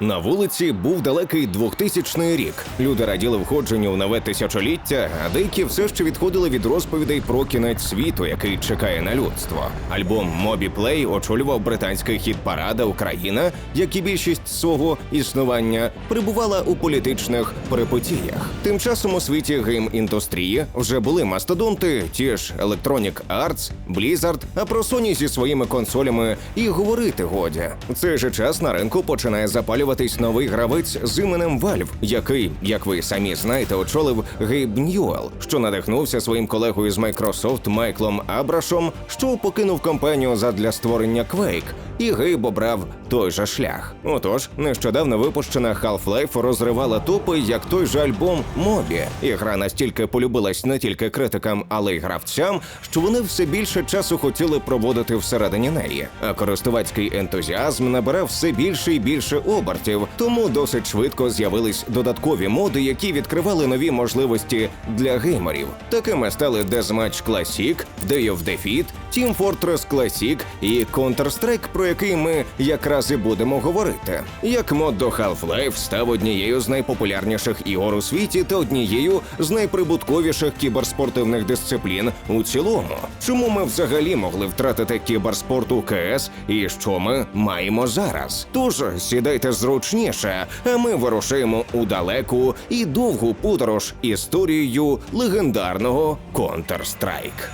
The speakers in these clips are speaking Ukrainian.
На вулиці був далекий 2000 рік. Люди раділи входженню в нове тисячоліття, а деякі все ще відходили від розповідей про кінець світу, який чекає на людство. Альбом Мобі Плей очолював британський хіт парада Україна, як і більшість свого існування перебувала у політичних перипетіях. Тим часом у світі гейм-індустрії вже були мастодонти, ті ж Electronic Arts, Blizzard, а про Sony зі своїми консолями і говорити годі. У цей же час на ринку починає запалюватись новий гравець з іменем Valve, який, як ви самі знаєте, очолив Гейб Ньюел, що надихнувся своїм колегою з Microsoft Майклом Абрашом, що покинув компанію задля створення Quake, і Гейб обрав той же шлях. Отож, нещодавно випущена Half-Life розривала топи, як той же альбом Мобі. І гра настільки полюбилась не тільки критикам, але й гравцям, що вони все більше часу хотіли проводити всередині неї. А користувацький ентузіазм набирав все більше і більше обертів, тому досить швидко з'явились додаткові моди, які відкривали нові можливості для геймерів. Такими стали Deathmatch Classic, Day of Defeat, Team Fortress Classic і Counter-Strike, про який ми якраз і будемо говорити. Як мод до Half-Life став однією з найпопулярніших ігор у світі та однією з найприбутковіших кіберспортивних дисциплін у цілому. Чому ми взагалі могли втратити кіберспорт у КС і що ми маємо зараз? Тож сідайте зручніше, а ми вирушаємо у далеку і довгу подорож історією легендарного Counter-Strike.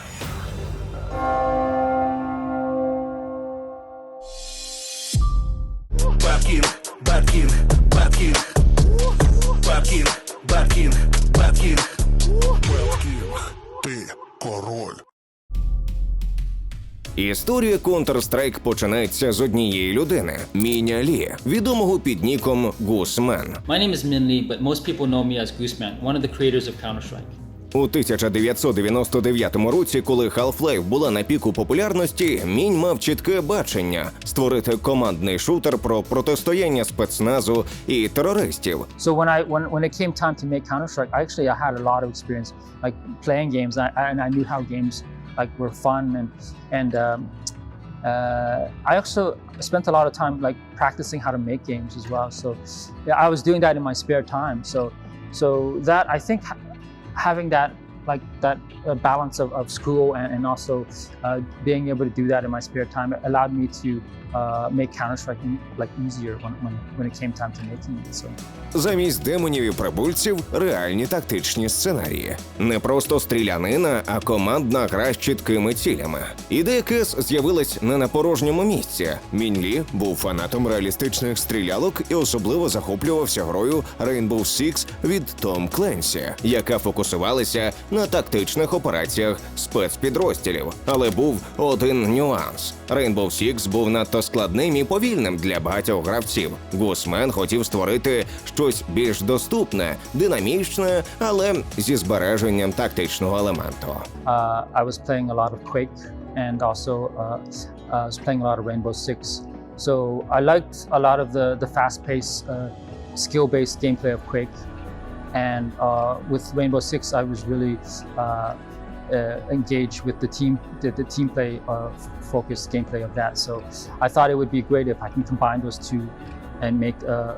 Бабкін, Бабкін, Бабкін, Бабкін, Бабкін, Бабкін. Беткін, ти король. Історія Counter-Strike починається з однієї людини Міня Лі, відомого під ніком Гусмен. My name is Min Lee, but most people know me as Gooseman, one of the creators of Counter-Strike. У 1999 році, коли Half-Life була на піку популярності, Мінь мав чітке бачення створити командний шутер про протистояння спецназу і терористів. So when I when when it came time to make Counter Strike, I actually I had a lot of experience like playing games, and I, and I knew how games like were fun and and um, uh, I also spent a lot of time like practicing how to make games as well. So yeah, I was doing that in my spare time. So so that I think ha- having that like that balance of, of school and, and also uh, being able to do that in my spare time allowed me to uh, make Counter Strike like easier when, when when it came time to making it. So. Замість демонів і прибульців реальні тактичні сценарії. Не просто стрілянина, а командна гра з чіткими цілями. Ідея КЕС з'явилась не на порожньому місці. Мінлі був фанатом реалістичних стрілялок і особливо захоплювався грою Rainbow Six від Том Кленсі, яка фокусувалася на тактичних операціях спецпідрозділів. Але був один нюанс: Rainbow Six був надто складним і повільним для багатьох гравців. Гусмен хотів створити щось більш доступне, динамічне, але зі збереженням тактичного елементу. uh, I was playing a lot of Quake and also uh, I was playing a lot of Rainbow Six. So I liked a lot of the, the fast-paced, uh, skill-based gameplay of Quake. And uh, with Rainbow Six, I was really uh, uh, engaged with the team, the, the team play uh, focused gameplay of that. So I thought it would be great if I can combine those two and make uh,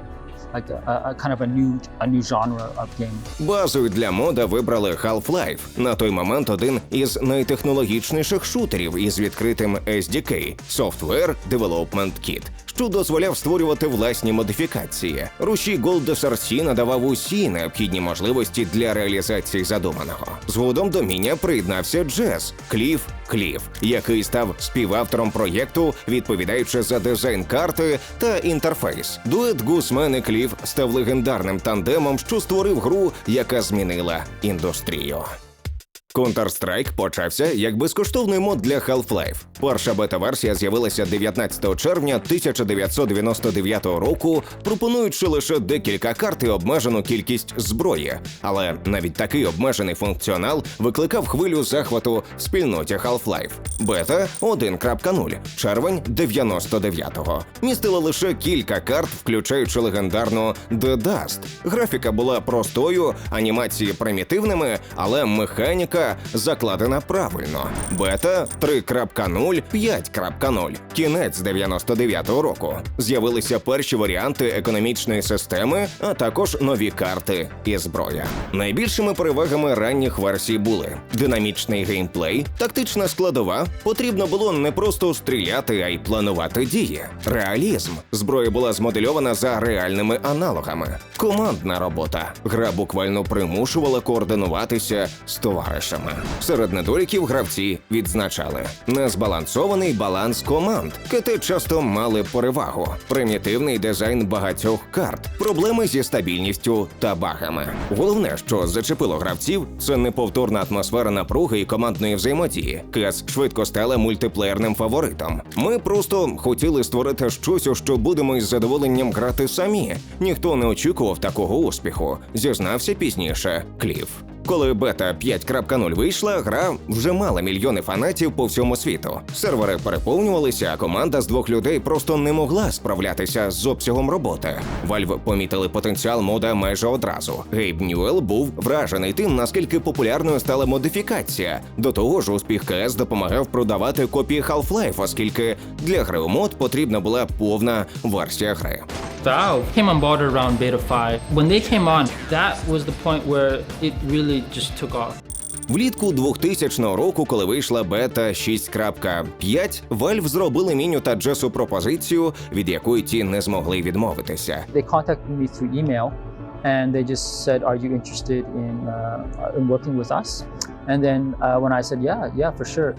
like a, a, kind of a new, a new genre of game. Базою для мода вибрали Half-Life. На той момент один із найтехнологічніших шутерів із відкритим SDK – Software Development Kit, що дозволяв створювати власні модифікації. Gold SRC надавав усі необхідні можливості для реалізації задуманого. Згодом до міня приєднався Джез Кліф Кліф, який став співавтором проєкту, відповідаючи за дизайн карти та інтерфейс. Дует Гусмен і Кліф став легендарним тандемом, що створив гру, яка змінила індустрію. Counter-Strike почався як безкоштовний мод для Half-Life. Перша бета-версія з'явилася 19 червня 1999 року, пропонуючи лише декілька карт і обмежену кількість зброї. Але навіть такий обмежений функціонал викликав хвилю захвату в спільноті Half-Life. Бета 1.0, червень 99-го. Містила лише кілька карт, включаючи легендарну The Dust. Графіка була простою, анімації примітивними, але механіка закладена правильно. Бета 3.0, 5.0. Кінець 99-го року. З'явилися перші варіанти економічної системи, а також нові карти і зброя. Найбільшими перевагами ранніх версій були динамічний геймплей, тактична складова. Потрібно було не просто стріляти, а й планувати дії. Реалізм. Зброя була змодельована за реальними аналогами. Командна робота. Гра буквально примушувала координуватися з товаришами. Серед недоліків гравці відзначали незбалансований баланс команд. КТ часто мали перевагу, примітивний дизайн багатьох карт, проблеми зі стабільністю та багами. Головне, що зачепило гравців, це неповторна атмосфера напруги і командної взаємодії. КС швидко стала мультиплеєрним фаворитом. Ми просто хотіли створити щось, що будемо із задоволенням грати самі. Ніхто не очікував такого успіху, зізнався пізніше Кліф. Коли бета 5.0 вийшла, гра вже мала мільйони фанатів по всьому світу. Сервери переповнювалися, а команда з двох людей просто не могла справлятися з обсягом роботи. Valve помітили потенціал мода майже одразу. Гейб Ньюел був вражений тим, наскільки популярною стала модифікація. До того ж, успіх КС допомагав продавати копії Half-Life, оскільки для гри у мод потрібна була повна версія гри. Valve came on board around beta 5. When they came on, that was the point where it really just took off. Влітку 2000 року, коли вийшла бета 6.5, Valve зробили Міню та Джесу пропозицію, від якої ті не змогли відмовитися. They contacted me through email, and they just said, "Are you interested in uh, in working with us?" And then uh, when I said, "Yeah, yeah, for sure,"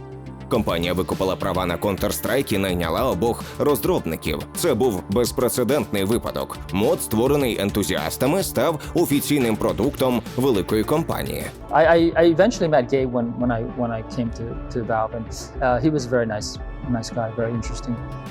Компанія викупила права на Counter-Strike і найняла обох розробників. Це був безпрецедентний випадок. Мод, створений ентузіастами, став офіційним продуктом великої компанії. I, I, I eventually met Gabe when, when I when I came to, to Valve, and uh, he was very nice,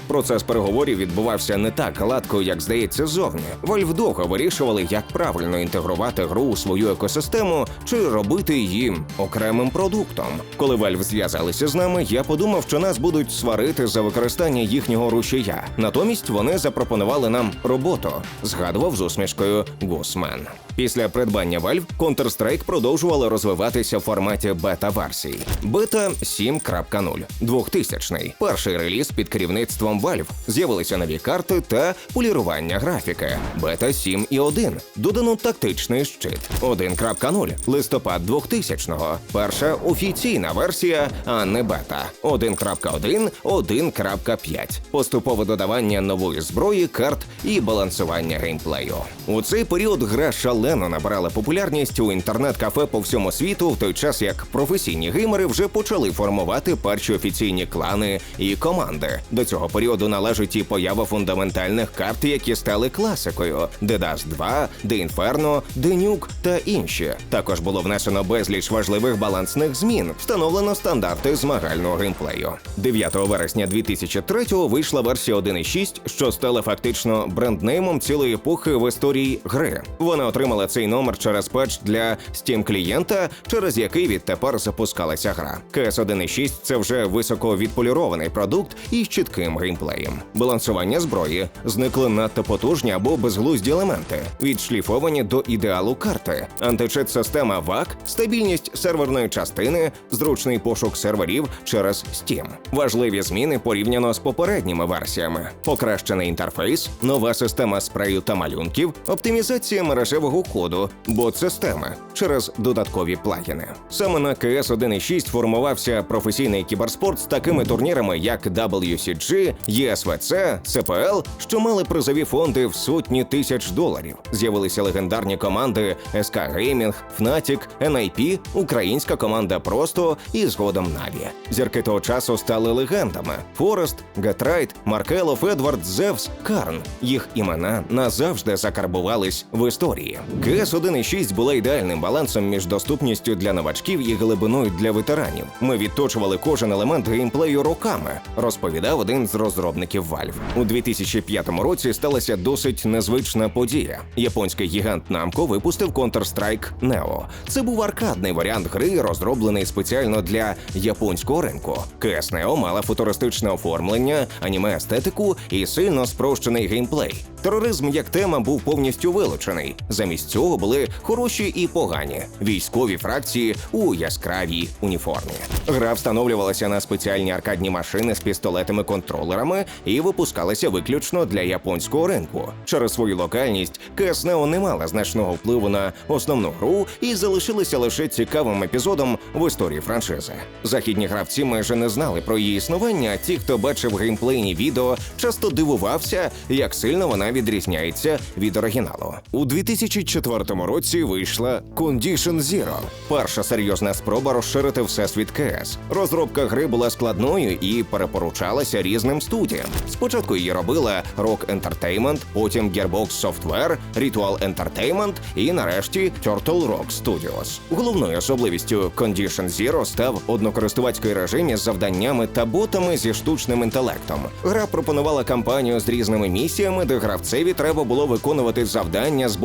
Процес переговорів відбувався не так гладко, як здається зовні. Valve довго вирішували, як правильно інтегрувати гру у свою екосистему чи робити її окремим продуктом. Коли Valve зв'язалися з нами, я подумав, що нас будуть сварити за використання їхнього рушія. Натомість вони запропонували нам роботу. Згадував з усмішкою Гусмен. Після придбання Valve Counter-Strike продовжували розвиватися в форматі бета-версій. Бета 7.0 2000 перший реліз під керівництвом Valve. З'явилися нові карти та полірування графіки. Бета 7.1 додано тактичний щит. 1.0 листопад 2000-го. Перша офіційна версія, а не бета. 1.1 1.5 поступове додавання нової зброї, карт і балансування геймплею. У цей період гра шалено набирала популярність у інтернет-кафе по всьому світу, в той час як професійні геймери вже почали формувати перші офіційні клани і команди. До цього періоду належить і поява фундаментальних карт, які стали класикою: The Dust 2, The Inferno, The Nuke та інші. Також було внесено безліч важливих балансних змін, встановлено стандарти змагального геймплею. 9 вересня 2003-го вийшла версія 1.6, що стала фактично бренднеймом цілої епохи в історії гри. Вона отримала цей номер через патч для Steam клієнта, через який відтепер запускалася гра. CS 1.6 – це вже високо відполірований продукт із чітким геймплеєм. Балансування зброї зникли надто потужні або безглузді елементи, відшліфовані до ідеалу карти, античит система VAC, стабільність серверної частини, зручний пошук серверів через Steam. Важливі зміни порівняно з попередніми версіями: покращений інтерфейс, нова система спрею та малюнків, оптимізація мережевого коду, бот-системи через додаткові плагіни. Саме на КС 1.6 формувався професійний кіберспорт з такими турнірами, як WCG, ESVC, CPL, що мали призові фонди в сотні тисяч доларів. З'явилися легендарні команди SK Gaming, Fnatic, NIP, українська команда Просто і згодом Наві. Зірки того часу стали легендами: Форест, Гетрайт, Маркелов, Едвард, Зевс, Карн. Їх імена назавжди закарбувались в історії. КС 1.6 була ідеальним балансом між доступністю для новачків і глибиною для ветеранів. Ми відточували кожен елемент геймплею роками, розповідав один з розробників Valve. У 2005 році сталася досить незвична подія. Японський гігант Namco випустив Counter-Strike Neo. Це був аркадний варіант гри, розроблений спеціально для японського ринку. CS Neo мала футуристичне оформлення, аніме естетику і сильно спрощений геймплей. Тероризм як тема був повністю вилучений. Замість Замість цього були хороші і погані військові фракції у яскравій уніформі. Гра встановлювалася на спеціальні аркадні машини з пістолетами-контролерами і випускалася виключно для японського ринку. Через свою локальність КС Нео не мала значного впливу на основну гру і залишилася лише цікавим епізодом в історії франшизи. Західні гравці майже не знали про її існування. а Ті, хто бачив геймплейні відео, часто дивувався, як сильно вона відрізняється від оригіналу. У 2004 році вийшла Condition Zero – перша серйозна спроба розширити всесвіт КС. Розробка гри була складною і перепоручалася різним студіям. Спочатку її робила Rock Entertainment, потім Gearbox Software, Ritual Entertainment і нарешті Turtle Rock Studios. Головною особливістю Condition Zero став однокористувацький режим із завданнями та ботами зі штучним інтелектом. Гра пропонувала кампанію з різними місіями, де гравцеві треба було виконувати завдання з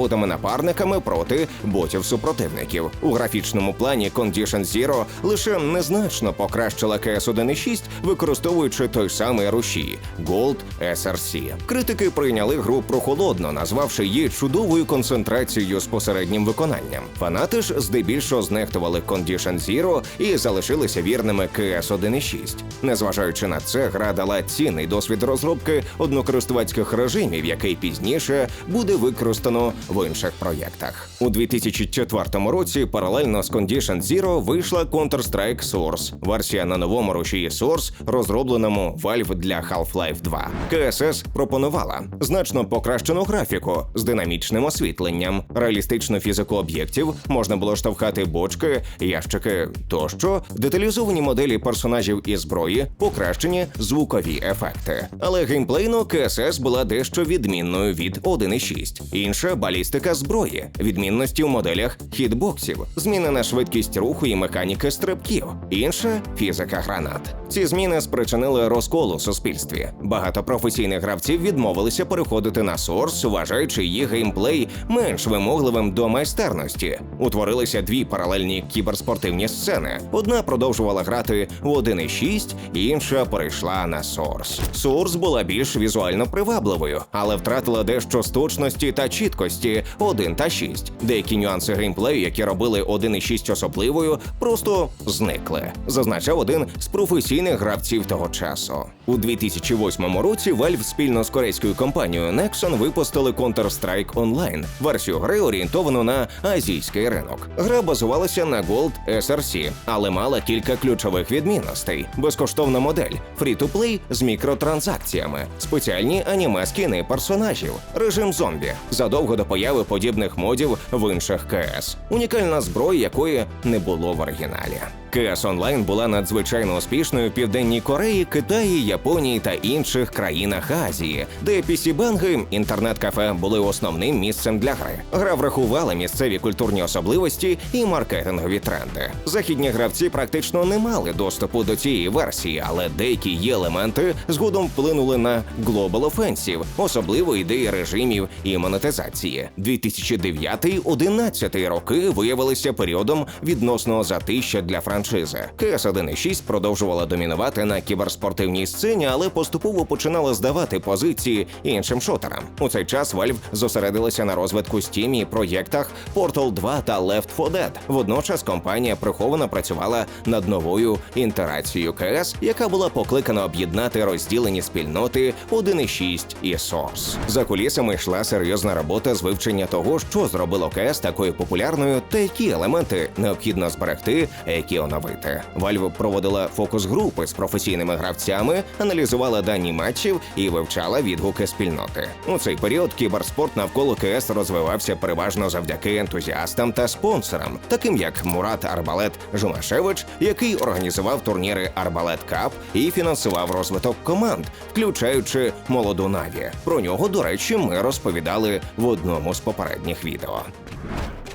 ботами-напарниками проти ботів-супротивників. У графічному плані Condition Zero лише незначно покращила КС 1.6, використовуючи той самий рушій Gold SRC. Критики прийняли гру прохолодно, назвавши її чудовою концентрацією з посереднім виконанням. Фанати ж здебільшого знехтували Condition Zero і залишилися вірними КС 1.6. Незважаючи на це, гра дала цінний досвід розробки однокористувацьких режимів, який пізніше буде використано в інших проєктах. У 2004 році паралельно з Condition Zero вийшла Counter-Strike Source, версія на новому рушії Source, розробленому Valve для Half-Life 2. КСС пропонувала значно покращену графіку з динамічним освітленням, реалістичну фізику об'єктів, можна було штовхати бочки, ящики тощо, деталізовані моделі персонажів і зброї, покращені звукові ефекти. Але геймплейно КСС була дещо відмінною від 1.6. Інша балістика зброї, відмінності в моделях хітбоксів, змінена швидкість руху і механіки стрибків, інша фізика гранат. Ці зміни спричинили розкол у суспільстві. Багато професійних гравців відмовилися переходити на Source, вважаючи її геймплей менш вимогливим до майстерності. Утворилися дві паралельні кіберспортивні сцени. Одна продовжувала грати в 1.6, інша перейшла на Source. Source була більш візуально привабливою, але втратила дещо з точності та чіткості 1 та 6. Деякі нюанси геймплею, які робили 1.6 особливою, просто зникли. Зазначав один з професійних гравців того часу. У 2008 році Valve спільно з корейською компанією Nexon випустили Counter-Strike Online, версію гри орієнтовану на азійський ринок. Гра базувалася на Gold SRC, але мала кілька ключових відмінностей: безкоштовна модель, фрі-то-плей з мікротранзакціями, спеціальні аніме скіни персонажів, режим зомбі, задовго до появи подібних модів в інших КС, унікальна зброя, якої не було в оригіналі. КС Онлайн була надзвичайно успішною в Південній Кореї, Китаї, Японії та інших країнах Азії, де пісі-бенги, інтернет-кафе були основним місцем для гри. Гра врахувала місцеві культурні особливості і маркетингові тренди. Західні гравці практично не мали доступу до цієї версії, але деякі її елементи згодом вплинули на Global Offensive, особливо ідеї режимів і монетизації. 2009-2011 роки виявилися періодом відносного затища для франшизи. КС 1.6 продовжувала домінувати на кіберспортивній сцені, але поступово починала здавати позиції іншим шотерам. У цей час Valve зосередилася на розвитку Steam і проєктах Portal 2 та Left 4 Dead. Водночас компанія приховано працювала над новою інтерацією КС, яка була покликана об'єднати розділені спільноти 1.6 і Source. За кулісами йшла серйозна робота з вивчення того, що зробило КС такою популярною, та які елементи необхідно зберегти, які оновити. Valve проводила фокус групи з професійними гравцями, аналізувала дані матчів і вивчала відгуки спільноти. У цей період кіберспорт навколо КС розвивався переважно завдяки ентузіастам та спонсорам, таким як Мурат Арбалет Жумашевич, який організував турніри Арбалет Кап і фінансував розвиток команд, включаючи молоду Наві. Про нього, до речі, ми розповідали в одному з попередніх відео.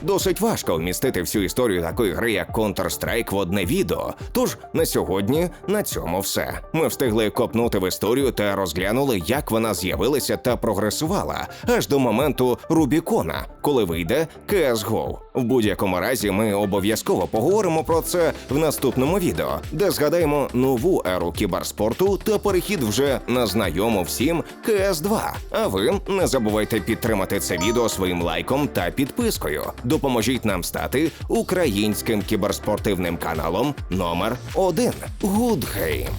Досить важко вмістити всю історію такої гри, як Counter-Strike в одне відео. Тож на сьогодні на цьому все. Ми встигли копнути в історію та розглянули, як вона з'явилася та прогресувала аж до моменту Рубікона, коли вийде CSGO. В будь-якому разі ми обов'язково поговоримо про це в наступному відео, де згадаємо нову еру кіберспорту та перехід вже на знайому всім cs 2 А ви не забувайте підтримати це відео своїм лайком та підпискою. Допоможіть нам стати українським кіберспортивним каналом номер 1 Good Game.